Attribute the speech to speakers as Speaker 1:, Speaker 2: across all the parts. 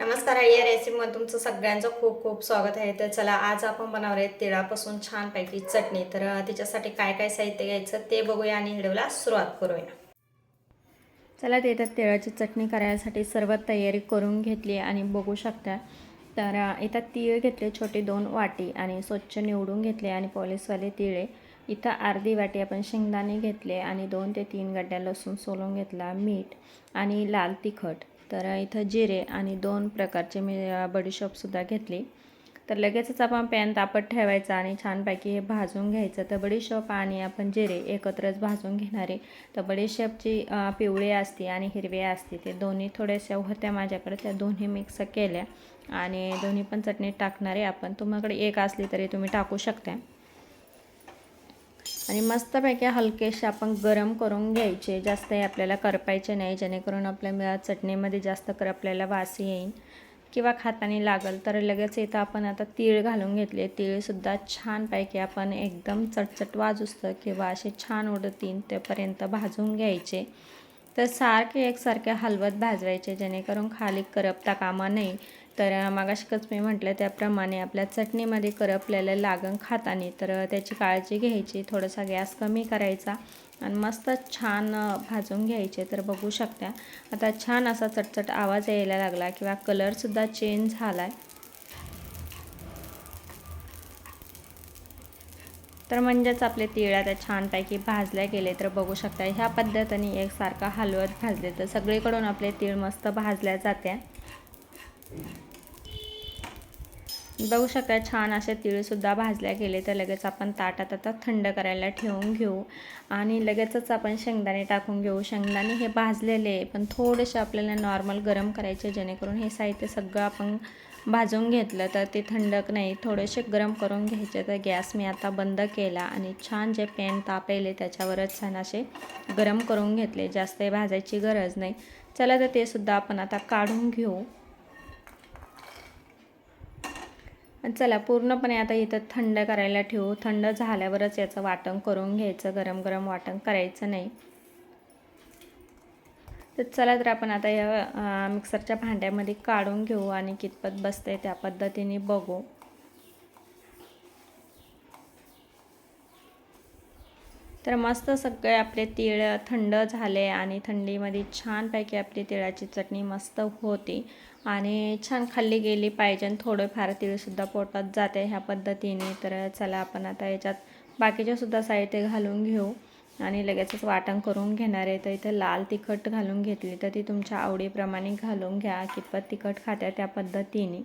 Speaker 1: नमस्कार या रेसिपीमध्ये तुमचं सगळ्यांचं खूप खूप स्वागत आहे. तर चला आज आपण बनवणार आहे तिळापासून छानपैकी चटणी. तर तिच्यासाठी काय काय साहित्य घ्यायचं ते बघूया आणि व्हिडिओला सुरुवात करूया. चला ते इथं तिळाची चटणी करायसाठी सर्व तयारी करून घेतली आणि बघू शकता. तर इथं तीळ घेतले छोटे दोन वाटी आणि स्वच्छ निवडून घेतले आणि पॉलिसवाले तिळे. इथं अर्धी वाटी आपण शेंगदाणे घेतले आणि दोन ते तीन गड्ड्या लसूण सोलून घेतला मीठ आणि लाल तिखट. तर इथं जिरे आणि दोन प्रकारचे मी बडीशॉपसुद्धा घेतली. तर लगेचच आपण पॅन तापत ठेवायचा आणि छानपैकी हे भाजून घ्यायचं. तर बडीशॉप आणि आपण जिरे एकत्रच भाजून घेणारे. तर बडीशॉपची अ, पिवळी असते आणि हिरवी असते. ते दोन्ही थोड्याशा होत्या माझ्याकडे. त्या दोन्ही मिक्स केल्या आणि दोन्ही पण चटणी टाकणारे. आपण तुम्हाकडे एक असली तरी तुम्ही टाकू शकता आणि मस्तपैकी हलकेसे आपण गरम करून घ्यायचे. जास्तही आपल्याला करपायचे नाही. जेणेकरून आपल्या चटणीमध्ये जास्त कर आपल्याला वास येईल किंवा खातानी लागल तर लगेच इथं आपण आता तीळ घालून घेतले. तीळसुद्धा छानपैकी आपण एकदम चटचट वाजूसतं किंवा असे छान उडतीन तेपर्यंत भाजून घ्यायचे. तर सारखे एकसारखे हलवत भाजवायचे. जेणेकरून खाली करपता कामा नाही तर मागाशिकच मी म्हटलं त्याप्रमाणे आपल्या चटणीमध्ये करपलेलं लागण खाताने तर त्याची काळजी घ्यायची थोडासा गॅस कमी करायचा आणि मस्त छान भाजून घ्यायचे. तर बघू शकता. आता छान असा चटचट आवाज यायला लागला किंवा कलरसुद्धा चेंज झाला आहे तर म्हणजेच आपले तिळ आता छानपैकी भाजले गेले. तर बघू शकता ह्या पद्धतीने एकसारखा हलवत भाजले. तर सगळीकडून आपले तीळ मस्त भाजल्या जाते बघू शकता छान असे तिळसुद्धा भाजल्या गेले तर लगेच आपण ताटात आता थंड करायला ठेवून घेऊ. आणि लगेचच आपण शेंगदाणे टाकून घेऊ. शेंगदाणे हे भाजलेले पण थोडेसे आपल्याला नॉर्मल गरम करायचे जेणेकरून हे साहित्य सगळं आपण भाजून घेतलं तर ते थंडक नाही. थोडेसे गरम करून घ्यायचे तर गॅस मी आता बंद केला आणि छान जे पॅन तापेले त्याच्यावरच छान असे गरम करून घेतले. जास्त भाजायची गरज नाही. चला तर ते सुद्धा आपण आता काढून घेऊ. चला पूर्णपणे आता इथं थंड करायला ठेवू. थंड झाल्यावरच याचं वाटण करून घ्यायचं. गरम गरम वाटण करायचं नाही. तर चला तर आपण आता या मिक्सरच्या भांड्यामध्ये काढून घेऊ आणि कितपत बसते त्या पद्धतीने बघू. तर मस्त सगळे आपले तीळ थंड झाले आणि थंडीमध्ये छानपैकी आपली तिळाची चटणी मस्त होते. आणि छान खाल्ली गेली पाहिजे आणि थोडंफार तिळसुद्धा पोटात जाते ह्या पद्धतीने. तर चला आपण आता याच्यात बाकीच्यासुद्धा साहित्य घालून घेऊ आणि लगेचच वाटण करून घेणार आहे. तर इथं लाल तिखट घालून घेतली तर ती तुमच्या आवडीप्रमाणे घालून घ्या. कितपत तिखट खात्या त्या पद्धतीने.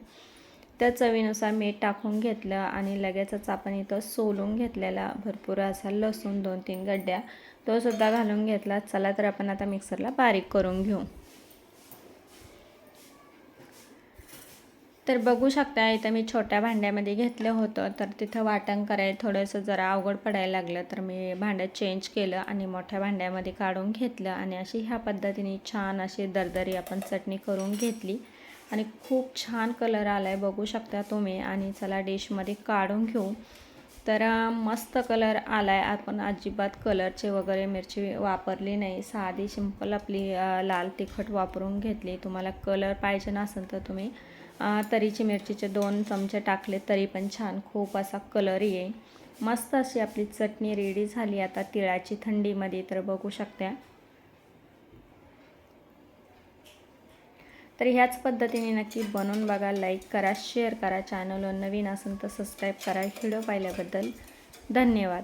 Speaker 1: त्या चवीनुसार मीठ टाकून घेतलं आणि लगेचच आपण इथं सोलून घेतलेला भरपूर असा लसूण दोन तीन गड्ड्या तो सुद्धा घालून घेतला. चला तर आपण आता मिक्सरला बारीक करून घेऊ. तर बघू शकता इथं मी छोट्या भांड्यामध्ये घेतलं होतं. तर तिथं वाटण करायला थोडंसं जरा अवघड पडायला लागलं. तर मी भांडं चेंज केलं आणि मोठ्या भांड्यामध्ये काढून घेतलं आणि अशी ह्या पद्धतीने छान अशी दरदरी आपण चटणी करून घेतली. आणि खूप छान कलर आला आहे बघू शकता तुम्ही. आणि चला डिशमध्ये काढून घेऊ. तर मस्त कलर आला आहे आपण अजिबात कलरचे वगैरे मिरची वापरली नाही. साधी सिंपल आपली लाल तिखट वापरून घेतली. तुम्हाला कलर पाहिजे नसेल तर तुम्ही तरीची मिरचीचे दोन चमचे टाकले तरी पण छान खूप असा कलर येईल मस्त अशी आपली चटणी रेडी झाली आता तिळाची थंडीमध्ये. तर बघू शकता. तर ह्याच पद्धतीने नक्की बनवून बघा लाईक करा शेअर करा. चॅनलवर नवीन असेल तर सबस्क्राईब करा. व्हिडिओ पाहिल्याबद्दल धन्यवाद.